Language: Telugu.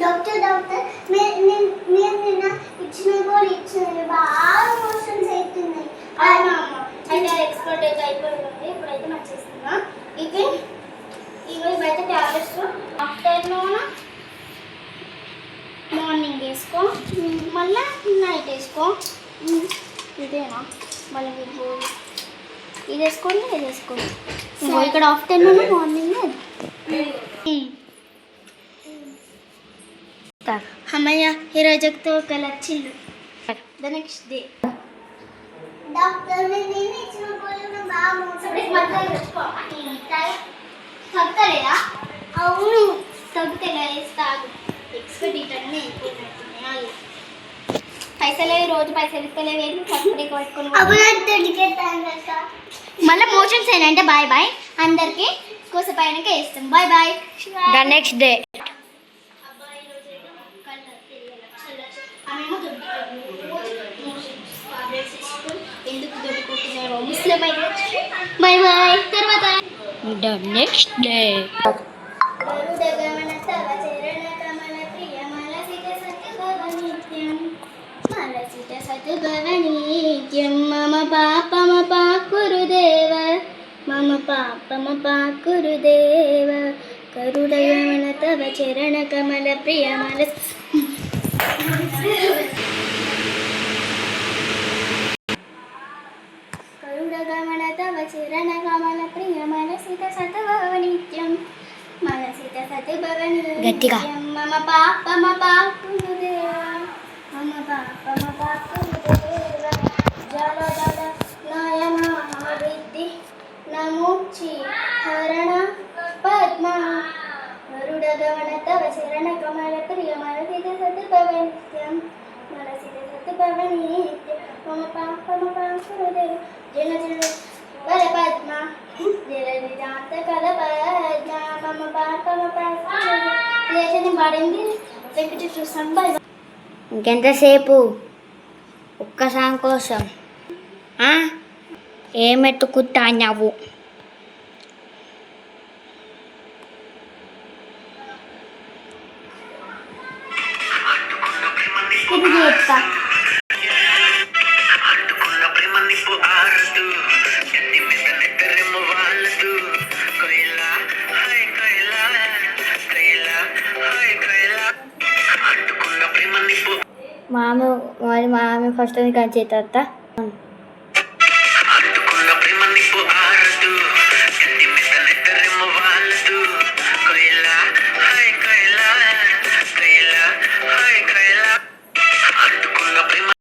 డాక్టర్ డాక్టర్ నేను- నిన్న ఇచ్చిన గోళీ ఇచ్చిన బాగా మోషన్స్ అవుతున్నాయి అయితే ఎక్స్పర్ట్ అయితే అయిపోయింది ఇప్పుడైతే మనం చేస్తున్నా ఇది ఇవి ఇవైతే ట్యాబ్లెట్స్ ఆఫ్టర్నూన్ మార్నింగ్ వేసుకో మళ్ళీ నైట్ వేసుకో ఇదేనా మళ్ళీ మీకు ఇది వేసుకోండి ఇది వేసుకోండి ఇక్కడ ఆఫ్టర్నూన్ మార్నింగ్ అమ్మయ్య ఈరోజుతో ఒక లచ్చిల్లు ద నెక్స్ట్ డే డాక్టర్ ఇచ్చిన బాగా తగ్గలేదా అవును. తగ్గితే వేస్తాగు ఎక్స్పెక్ట్ ఇటన్నీ అయిపోయినట్టున్నాయి పైసలే రోజు పైసలు ఇస్తలేవు ఏంటి మళ్ళీ మోషన్స్ అయినంటే బాయ్ బాయ్ అందరికి కోసపైనకే ఇస్తాం. Bye bye the next day ఎందుకు దొడ్డి కొట్టినారో ముస్లిం బాయ్ బాయ్ తర్వాత ద నెక్స్ట్ డే గరుడగమన తవ చరణ కమల ప్రియమల సిత సత్యభవ నిత్యం మలసిత సత్యభవ నిత్యం మమ పాపమ పాకురుదేవ మమ పాపమ పాకురుదేవ గరుడగమన తవ చరణ కమల ప్రియమల గరుడగమన गमन तव चरणकमल प्रिय मनसित सतभवनित्यं मनसित सतभवनित्यं मम पापम पापुनु देव मम पापम पापुनु देव जलदल नयन हरिद्धि नमुचि हरण पद्म गरुडगमन तव चरणकमल प्रिय मनसित सतभवनित्यं మనసిత సతిభవనిత్యం మనసిత సతిభవనిత్యం మమ పాపమ పాకురుదేవ జన జన వర పద్మ జల నిజాంత కల పద్మ మమ పాపమ పాకురుదేవ లేచని పడింది వెంకటేశ్వర స్వామి బాయ్ ఇంకెంతసేపు ఒక్క సాంగ్ కోసం ఆ? ఏం ఎత్తుకుతాన్నావు ఇది చేస్తా మామ మరి మామ ఫస్ట్ కంచి తాత